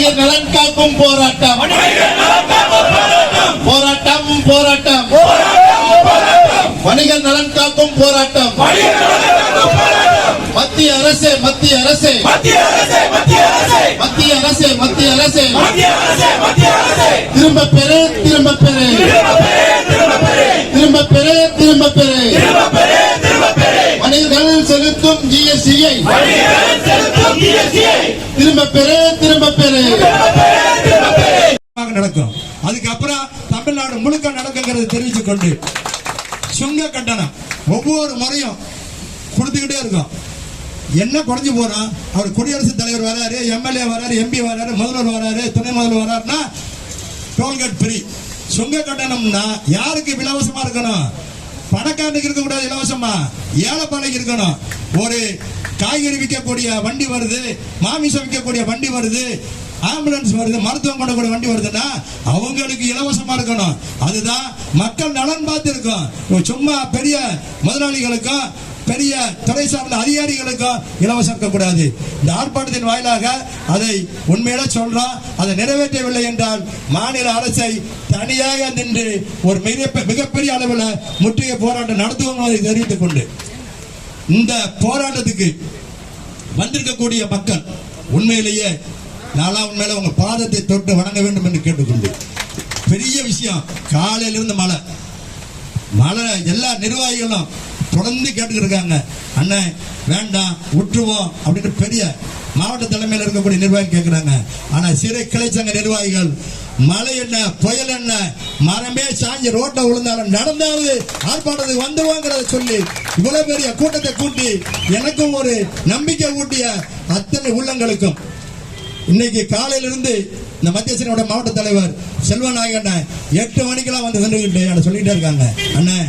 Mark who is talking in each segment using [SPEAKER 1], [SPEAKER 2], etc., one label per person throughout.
[SPEAKER 1] வணிகர் நலன் காக்கும் போராட்டம். போராட்டம். போராட்டம் வணிகர் நலன் காக்கும் போராட்டம். மத்திய அரசு மத்திய அரசு.
[SPEAKER 2] மத்திய அரசே மத்திய அரசே.
[SPEAKER 1] மத்திய அரசு திரும்ப பெறு திரும்ப பெறு. திரும்ப பெறு திரும்ப பெறு.
[SPEAKER 2] திரும்ப பெரு திரும்ப பெரு
[SPEAKER 1] வணிகர்கள் செலுத்தும் ஜிஎஸ்டியை திரும்ப பெறு திரும்ப பெறு.
[SPEAKER 3] நடக்கும் அதுக்கப்புறம் தமிழ்நாடு முழுக்க நடக்குங்கிறது தெரிவித்துக் கொண்டு சுங்க கட்டணம் ஒவ்வொரு முறையும் கொடுத்துக்கிட்டே இருக்கும். என்ன குறைஞ்சு போறோம் அவர் குடியரசுத் தலைவர் வராரு எம்எல்ஏ வராரு எம்பி வராரு முதல்வர் வராரு துணை முதல்வர் வராருன்னா டோல்கேட் ஃப்ரீ சுங்க கட்டணம்னா யாருக்கு இலவசமா இருக்கணும்? பணக்காரனுக்கு இருக்கக்கூடாது இலவசமா. ஏழைப்பாளைக்கு இருக்கணும். ஒரு காய்கறி விற்கக்கூடிய வண்டி வருது மாமிசம் விற்கக்கூடிய வண்டி வருது ஆம்புலன்ஸ் வருது மருத்துவம் கொண்டக்கூடிய வண்டி வருதுன்னா அவங்களுக்கு இலவசமா இருக்கணும். அதுதான் மக்கள் நலன் பார்த்து இருக்கும் சும்மா பெரிய முதலாளிகளுக்கும் பெரிய துறை சார்ந்த அதிகாரிகளுக்கும் இலவசம் இருக்கக்கூடாது. இந்த ஆர்ப்பாட்டத்தின் வாயிலாக அதை உண்மையில சொல்றோம். அதை நிறைவேற்றவில்லை என்றால் மாநில அரசை தனியாக நின்று ஒரு மிக மிகப்பெரிய அளவில் முற்றுகை போராட்டம் நடத்துவோம் அதை தெரிவித்துக் கொண்டு இந்த போராட்டத்துக்கு வந்திருக்கக்கூடிய மக்கள் உண்மையிலேயே நான்லாம் உண்மையில உங்க பாதத்தை தொட்டு வணங்க வேண்டும் என்று கேட்டுக்கொண்டு பெரிய விஷயம் காலையிலிருந்து மழை. மழை எல்லா நிர்வாகிகளும் தொடர்ந்து கேட்டுக்கிட்டு இருக்காங்க. அண்ணன் வேண்டாம் விட்டுருவோம் அப்படின்னு பெரிய மாவட்ட தலைமையில் இருக்கக்கூடிய நிர்வாகி கேட்கிறாங்க ஆனா சிறை கிளைச்சங்க நிர்வாகிகள் மழை என்ன புயல் என்ன மரமே சாஞ்சி ரோட்டை விழுந்தாலும் நடந்தாவது ஆர்ப்பாட்டத்துக்கு வந்துருவாங்கிறத சொல்லி இவ்வளவு பெரிய கூட்டத்தை கூட்டி எனக்கும் ஒரு நம்பிக்கை ஊட்டிய அத்தனை உள்ளங்களுக்கும். இன்னைக்கு காலையிலிருந்து இந்த மத்திய சேனையோட மாவட்ட தலைவர் செல்வநாயகன் எட்டு மணிக்கெல்லாம் வந்து நின்றுகிட்டு என்ன சொல்லிட்டே இருக்காங்க. அண்ணன்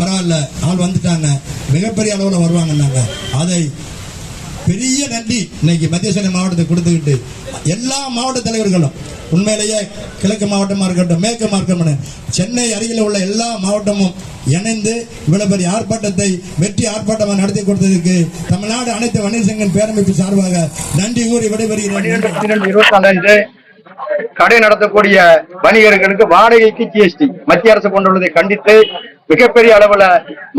[SPEAKER 3] பரவாயில்ல ஆள் வந்துட்டாங்க. மிகப்பெரிய அளவில் வருவாங்கன்னாங்க. அதை பெரிய நன்றி இன்னைக்கு மத்திய சேனை மாவட்டத்தை கொடுத்துக்கிட்டு எல்லா மாவட்ட தலைவர்களும் உண்மையிலேயே கிழக்கு மாவட்டமா இருக்கட்டும் மேற்கு மாவட்டம் சென்னை அருகில் உள்ள எல்லா மாவட்டமும் இணைந்து இவ்வளவு பெரிய ஆர்ப்பாட்டத்தை வெற்றி ஆர்ப்பாட்டமாக நடத்தி கொடுத்ததுக்கு தமிழ்நாடு அனைத்து வணிகர் பேரமைப்பு சார்பாக நன்றி கூறி விடைபெறுகிறேன்.
[SPEAKER 4] இருபத்தி கடை நடத்தக்கூடிய வணிகர்களுக்கு வாடகைக்கு ஜிஎஸ்டி மத்திய அரசு கொண்டுள்ளதை கண்டித்து மிகப்பெரிய அளவுல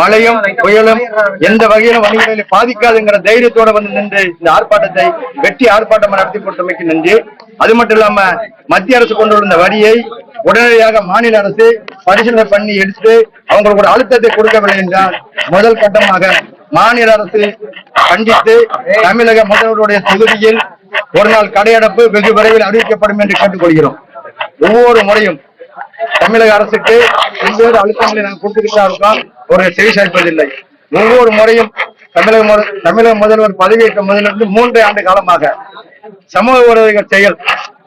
[SPEAKER 4] மழையும் புயலும் எந்த வகையிலும் வணிகர்களை பாதிக்காதுங்கிற தைரியத்தோட வந்து நின்று இந்த ஆர்ப்பாட்டத்தை வெற்றி ஆர்ப்பாட்டம் நடத்தி கொடுத்தமைக்கு நன்றி. அது மட்டும் இல்லாம மத்திய அரசு கொண்டுள்ள வந்த வரியை உடனடியாக மாநில அரசு பரிசீலனை பண்ணி எடுத்து அவங்களுக்கு ஒரு அழுத்தத்தை கொடுக்கவில்லை என்றால் முதல் கட்டமாக மாநில அரசு கண்டித்து தமிழக முதல்வருடைய தொகுதியில் ஒரு நாள் கடையடைப்பு வெகு விரைவில் அறிவிக்கப்படும் என்று கேட்டுக்கொள்கிறோம். ஒவ்வொரு முறையும் தமிழக அரசுக்கு பல்வேறு அழுத்தங்களை நாங்கள் கொடுத்துக்கிட்டா இருக்கோம் ஒரு செவி சாய்ப்பதில்லை. ஒவ்வொரு முறையும் தமிழக தமிழக முதல்வர் பதவியேற்ற முதலிருந்து மூன்று ஆண்டு காலமாக சமூக விரோதிகள் செயல்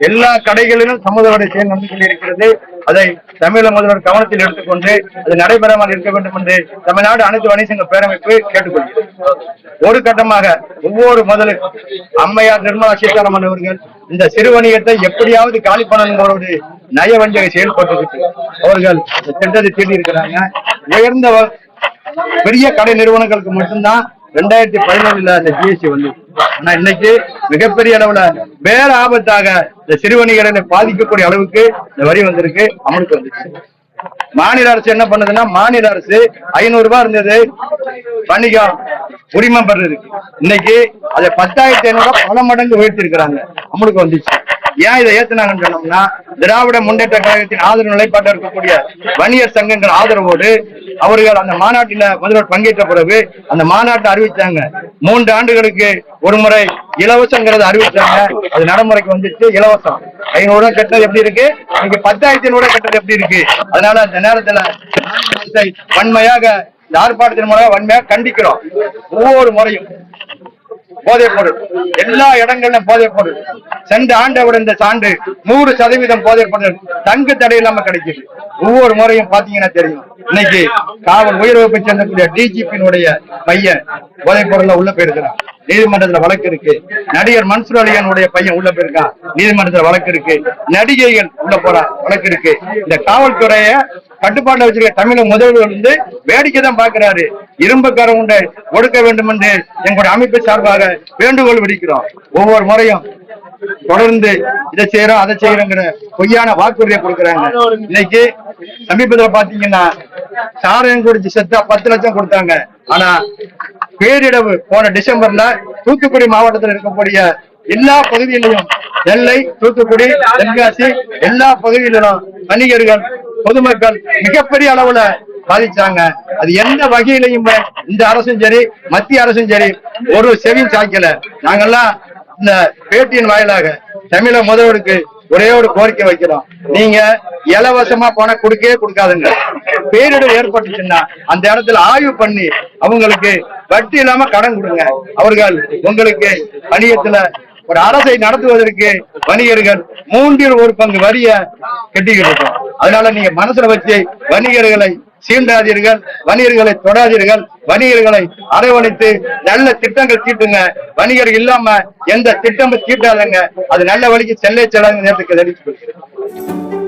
[SPEAKER 4] எல்லா கடைகளிலும் சமூக விரோத செயல் நடந்து கொண்டிருக்கிறது. அதை தமிழக முதல்வர் கவனத்தில் எடுத்துக்கொண்டு அது நடைபெறாமல் இருக்க வேண்டும் என்று தமிழ்நாடு அனைத்து வணிக பேரமைப்பு கேட்டுக்கொள்கிறது. ஒரு கட்டமாக ஒவ்வொரு முதல் அம்மையார் நிர்மலா சீதாராமன் அவர்கள் இந்த சிறு வணிகத்தை எப்படியாவது காலி பண்ணணுங்கிற ஒரு நயவஞ்சக செயல்பட்டு அவர்கள் திட்டத்தை தீட்டி இருக்கிறாங்க. உயர்ந்த பெரிய கடை நிறுவனங்களுக்கு மட்டும்தான் ரெண்டாயிரத்தி பதினேழுல அந்த ஜிஎஸ்டி வந்து ஆனா இன்னைக்கு மிகப்பெரிய அளவுல வேற ஆபத்தாக இந்த சிறு வணிகர்களை பாதிக்கக்கூடிய அளவுக்கு இந்த வரி வந்திருக்கு அமலுக்கு வந்துச்சு. மாநில அரசு என்ன பண்ணுதுன்னா மாநில அரசு ஐநூறு ரூபாய் இருந்தது. வணிகம் உரிமம் பெறது இன்னைக்கு அதை பத்தாயிரத்தி ஐநூறு ரூபாய் பல மடங்கு உயர்த்தி இருக்கிறாங்க அமலுக்கு வந்துச்சு. ஏன் இதை ஏத்துனாங்கன்னு சொன்னோம்னா திராவிட முன்னேற்ற கழகத்தின் ஆதரவு நிலைப்பாட்டில் இருக்கக்கூடிய வணிகர் சங்கங்கள் ஆதரவோடு அவர்கள் அந்த மாநாட்டில முதல்வர் பங்கேற்ற பிறகு அந்த மாநாட்டை அறிவிச்சாங்க. மூன்று ஆண்டுகளுக்கு ஒரு முறை இலவசங்கிறத அறிவிச்சாங்க. அது நடைமுறைக்கு வந்துச்சு இலவசம். ஐநூறு ரூபாய் கட்டுறது எப்படி இருக்கு? இன்னைக்கு பத்தாயிரத்தி ஐநூறு ரூபாய் கட்டுறது எப்படி இருக்கு? அதனால அந்த நேரத்துல வன்மையாக இந்த ஆர்ப்பாட்டத்தின் மூலம் வன்மையாக கண்டிக்கிறோம். ஒவ்வொரு முறையும். போதைப் பொருள் எல்லா இடங்களிலும் போதைப் பொருள் சென்ற ஆண்டை விட இந்த சான்று நூறு சதவீதம் போதைப் பொருள் தங்கு தடை இல்லாம கிடைக்குது. ஒவ்வொரு முறையும் பாத்தீங்கன்னா தெரியும். இன்னைக்கு காவல் உயர் சேர்ந்தக்கூடிய டிஜிபியினுடைய பையன் போதைப் பொருள்ல உள்ள போயிருக்கிறான். நீதிமன்றத்துல வழக்கு இருக்கு. நடிகர் மன்சூர் அலியானுடைய பையன் உள்ள போயிருக்கான். நீதிமன்றத்துல வழக்கு இருக்கு. நடிகைகள் உள்ள போற வழக்கு இருக்கு. இந்த காவல்துறைய கட்டுப்பாட்டில் வச்சிருக்க தமிழக முதல்வர் வந்து வேடிக்கை தான் பாக்குறாரு இரும்புக்கார உண்டை ஒடுக்க வேண்டும் என்று எங்களுடைய அமைப்பு சார்பாக வேண்டுகோள் விடுக்கிறோம். ஒவ்வொரு முறையும் தொடர்ந்து இதை செய்யறோம் அதை செய்யறோங்கிற பொய்யான வாக்குறுதியை கொடுக்குறாங்க. இன்னைக்கு சமீபத்துல பாத்தீங்கன்னா சாராயம் குடிச்சு செத்தா பத்து லட்சம் கொடுத்தாங்க. ஆனா பேரிடவு போன டிசம்பர்ல தூத்துக்குடி மாவட்டத்தில் இருக்கக்கூடிய எல்லா பகுதிகளிலும் நெல்லை தூத்துக்குடி தென்காசி எல்லா பகுதிகளிலும் வணிகர்கள் பொதுமக்கள் மிகப்பெரிய அளவுல பாதிச்சாங்க. அது எந்த வகையிலையும் இந்த அரசும் சரி மத்திய அரசும் சரி ஒரு செவியும் சாய்க்கல. நாங்கெல்லாம் இந்த பேட்டியின் வாயிலாக தமிழக முதல்வருக்கு ஒரே ஒரு கோரிக்கை வைக்கிறோம். நீங்க இலவசமா பணம் கொடுக்கவே கொடுக்காதுங்க. பேரிடர் ஏற்பட்டுச்சுன்னா அந்த இடத்துல ஆய்வு பண்ணி அவங்களுக்கு வட்டி இல்லாம கடன் கொடுங்க. அவர்கள் உங்களுக்கு வணிகத்துல ஒரு அரசை நடத்துவதற்கு வணிகர்கள் மூன்றில் ஒரு பங்கு வரிய கட்டிக்கிட்டு இருக்கோம். அதனால நீங்க மனசுல வச்சு வணிகர்களை சீண்டாதீர்கள் வணிகர்களை தொடாதீர்கள் வணிகர்களை அரவணைத்து நல்ல திட்டங்கள் தீட்டுங்க. வணிகர் இல்லாம எந்த திட்டமும் தீட்டாதங்க. அது நல்ல வழிக்கு செல்ல செல்லாங்க நேரத்துக்கு தெரிவித்துக் கொள்கிறேன்